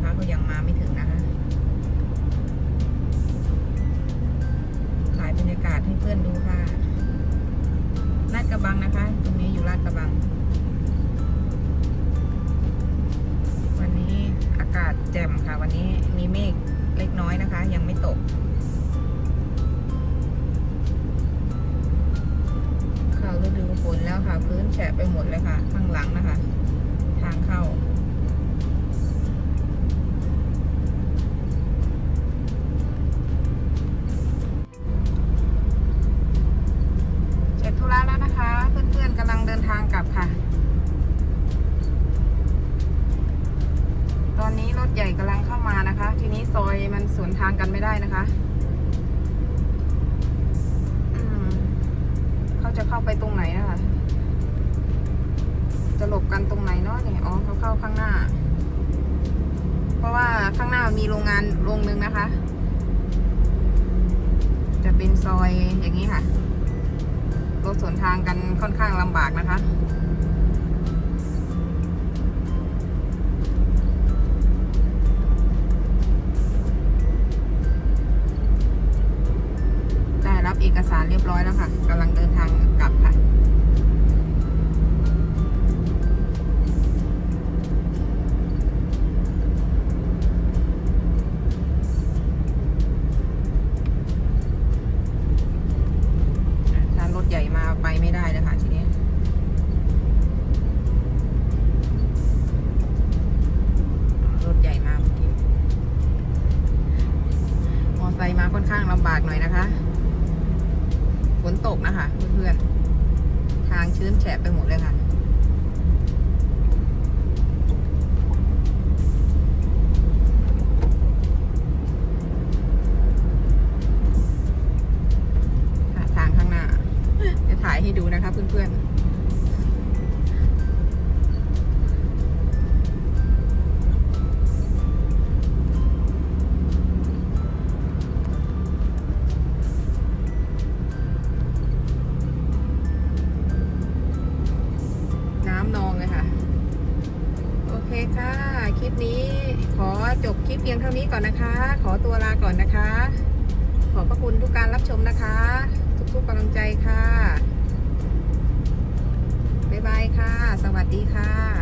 นะคะเขายังมาไม่ถึงนะคะถ่ายบรรยากาศให้เพื่อนดูค่ะลาดกระบังนะคะ ตรงนี้อยู่ลาดกระบัง วันนี้อากาศแจ่มค่ะ วันนี้มีเมฆเล็กน้อยนะคะ ยังไม่ตกเข้าฤดูฝนแล้วค่ะ พื้นแฉะไปหมดเลยค่ะ ข้างหลังนะคะ ทางเข้า นะคะ เพื่อนๆกำลังเดินทางกลับค่ะ ตอนนี้รถใหญ่กำลังเข้ามานะคะ ทีนี้ซอยมันสวนทางกันไม่ได้นะคะเขาจะเข้าไปตรงไหนนะคะ จะหลบกันตรงไหนเนาะเนี่ยอ๋อเขาเข้าข้างหน้า เพราะว่าข้างหน้ามีโรงงานโรงนึงนะคะ จะเป็นซอยอย่างนี้ค่ะ รถสวนทางกันค่อนข้างลำบากนะคะ ได้รับเอกสารเรียบร้อยแล้วค่ะกำลังเดินทางกลับค่ะ นะคะ ฝนตกนะคะ เพื่อนๆ ทางชื้นแฉะไปหมดเลยค่ะค่ะทางข้างหน้าจะถ่ายให้ดูนะคะเพื่อนๆ น้ำนองเลยค่ะ โอเคค่ะ คลิปนี้ขอจบคลิปเพียงเท่านี้ก่อนนะคะ ขอตัวลาก่อนนะคะ ขอบพระคุณทุกการรับชมนะคะ ทุกๆกำลังใจค่ะ บ๊ายบายค่ะ สวัสดีค่ะ